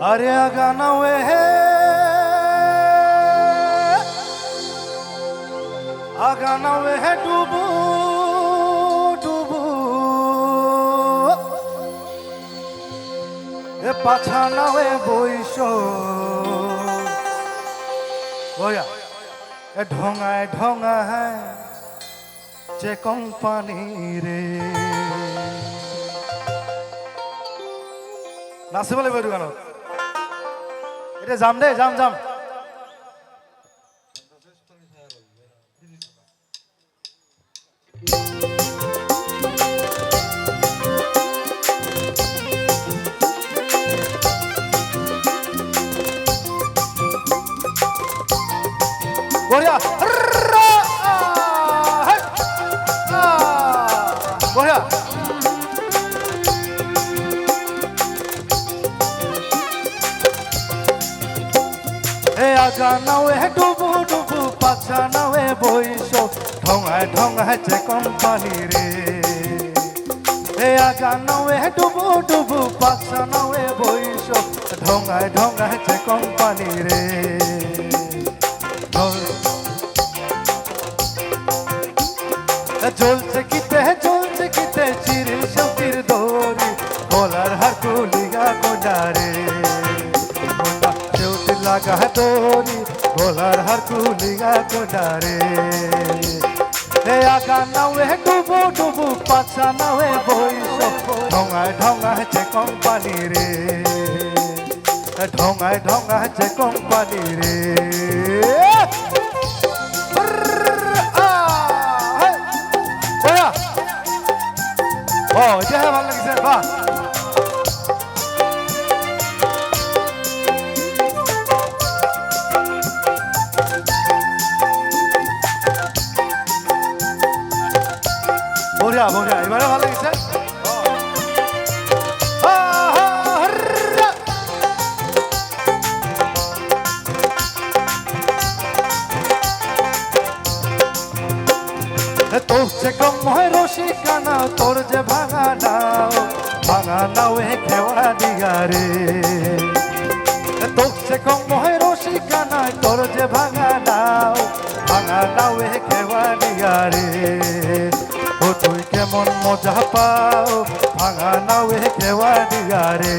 अरे गाना वे है गाना वे है डूबू डूबू এ পাছানা वे বইস বয়া এ ঢঙায় ঢঙায় যে কোম্পানি রে নাচিব লাগিব এইটো গানত এতিয়া যাম দেই যাম যাম বঢ়িয়া এ আগা নাওয়ে ডুবু ডুবু পাছা নাওয়ে বইস ঢঙায় ঢঙায় যে কোম্পানি রে এ আগা নাওয়ে ডুবু ডুবু পাছা নাওয়ে বইস ঢঙায় ঢঙায় যে কোম্পানি রে জ্বলছে কিতে গলার হার কুলিগা গোডারে হে আগা নাওয়ে ডুবু ডুবু, পাছা নাওয়ে বইস ঢঙায় ঢঙায় যে কোম্পানি রে। ঢঙায় ঢঙায় যে কোম্পানি রে। বয়া ও এতিয়াহে ভালো লাগিছে, বাহ। বঢ়িয়া বঢ়িয়া এইবাৰে ভালো লাগিছে। এ তোর যে কম হয় রসিকানা, তোর যে ভাঙা নাও ভাঙা নাও হে খেওয়া দিগা রে এ তোর যে কম হয় রসিকানা, তোর যে ভাঙা খেওয়া দিগা রে ও তুই কেমন মজা পাও ভাঙা নাও দিগা রে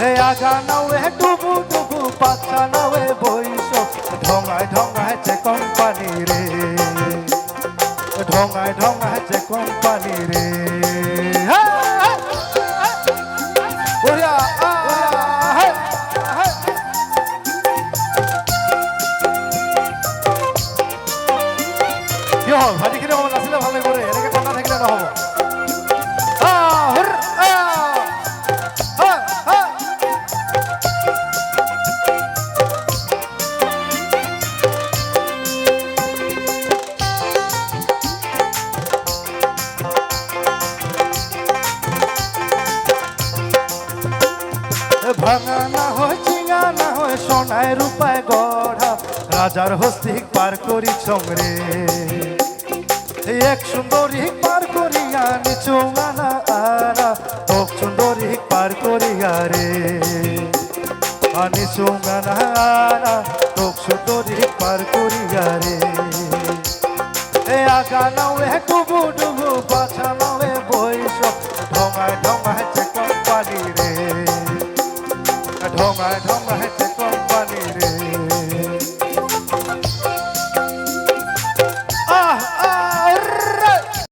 হে আগা নাও ডুবু ডুবু পাচ্ছা নাও বইস ঢঙায় ঢঙায় যে কোম্পানি রে। ঢঙায় ঢঙায় যে কোম্পানি রে। বঢ়িয়া কি হ'ল? ভাইটিখিনি অকণমান নাছিলে ভালো লাগিব থাকিলে নহ'ব। ভাঙা না হয়, চিঙা না হয়, সোনায় রূপায় গড়া রাজার হস্তিক পার করি চংরে এক সুন্দরী পার করিয়া নিচু আনা আরা ওক সুন্দরী পার করিয়া রে। নিচু আনা আরা ওক সুন্দরী পার করিয়া রে। এ আগা নাও এ ডুবু